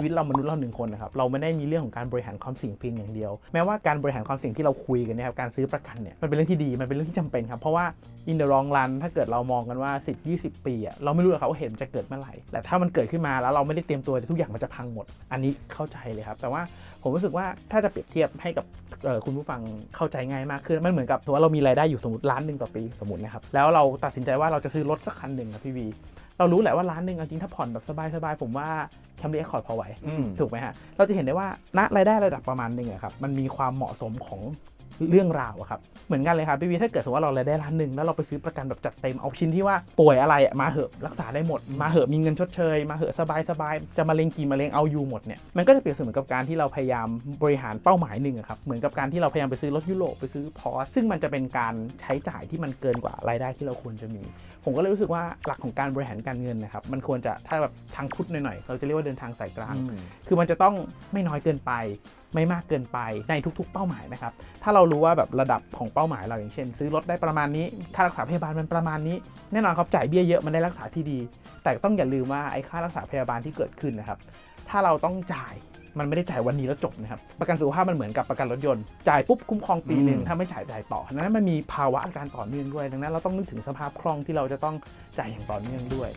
ชีวิตเรามนุษย์เราหนึ่งคนนะครับเราไม่ได้มีเรื่องของการบริหารความเสี่ยงเพียงอย่างเดียว แม้ว่าการบริหารความเสี่ยงที่เราคุยกันเนี่ยครับการซื้อประกันเนี่ยมันเป็นเรื่องที่ดีมันเป็นเรื่องที่จำเป็นครับเพราะว่า in the long run ถ้าเกิดเรามองกันว่า 10 20 ปีอะเราไม่รู้หรอกครับว่าเหตุมันจะเกิดเมื่อไหร่แต่ถ้ามันเกิดขึ้นมาแล้วเราไม่ได้เตรียมตัวทุกอย่างมันจะพังหมด อันนี้เข้าใจเลยครับแต่ว่าผมรู้สึกว่าถ้าจะเปรียบเทียบให้กับคุณผู้ฟังเข้าใจง่ายมากขึ้นมันเหมือนกับสมมติว่าเรามีรายได้อยู่สมมติล้านหนึ่งต่อปีสมมตินะครับแล้วเราตัดสินใจว่าเราจะซื้อรถสักคันหนึ่งครับพี่วี เรารู้แหละว่าร้านหนึ่งเอาจริงถ้าผ่อนแบบสบายๆผมว่าแคมเรียคอร์ดพอไหว อืม ถูกไหมฮะ เราจะเห็นได้ว่าณรายได้ระดับประมาณหนึ่งอะครับ มันมีความเหมาะสมของ เรื่องราวอะครับเหมือนกันเลยครับพี่วีถ้าเกิดสมมติว่าเรารายได้ล้านหนึ่งแล้วเราไปซื้อประกันแบบจัดเต็มเอาชิ้นที่ว่าป่วยอะไรอะมาเหอะรักษาได้หมด มาเหอะมีเงินชดเชย มาเหอะสบายๆจะมาเลงกี่มะเร็งเอาอยู่หมดเนี่ยมันก็จะเปรียบเสมือนกับการที่เราพยายามบริหารเป้าหมายหนึ่งอะครับเหมือนกับการที่เราพยายามไปซื้อรถยุโรปไปซื้อพอร์ซึ่งมันจะเป็นการใช้จ่ายที่มันเกินกว่ารายได้ที่เราควรจะมี ผมก็เลยรู้สึกว่าหลักของการบริหารการเงินนะครับมันควรจะถ้าแบบทางพุทธหน่อยๆเราจะเรียกว่าเดินทางสายกลาง คือมันจะต้องไม่น้อยเกินไป ไม่มากเกินไปในทุก ๆ เป้าหมายนะครับ ถ้าเรารู้ว่าแบบระดับของเป้าหมายเราอย่างเช่น ซื้อรถได้ประมาณนี้ ค่ารักษาพยาบาลมันประมาณนี้ แน่นอนครับจ่ายเบี้ยเยอะมันได้รักษาที่ดี แต่ต้องอย่าลืมว่าไอ้ค่ารักษาพยาบาลที่เกิดขึ้นนะครับ ถ้าเราต้องจ่ายมันไม่ได้จ่ายวันนี้แล้วจบนะครับ ประกันสุขภาพมันเหมือนกับประกันรถยนต์ จ่ายปุ๊บคุ้มครองปีหนึ่งอืมถ้าไม่จ่ายจ่ายต่อดังนั้นมันมีภาวะอาการต่อเนื่องด้วย ดังนั้นเราต้องนึกถึงสภาพคล่องที่เราจะต้องจ่ายอย่างต่อเนื่องด้วย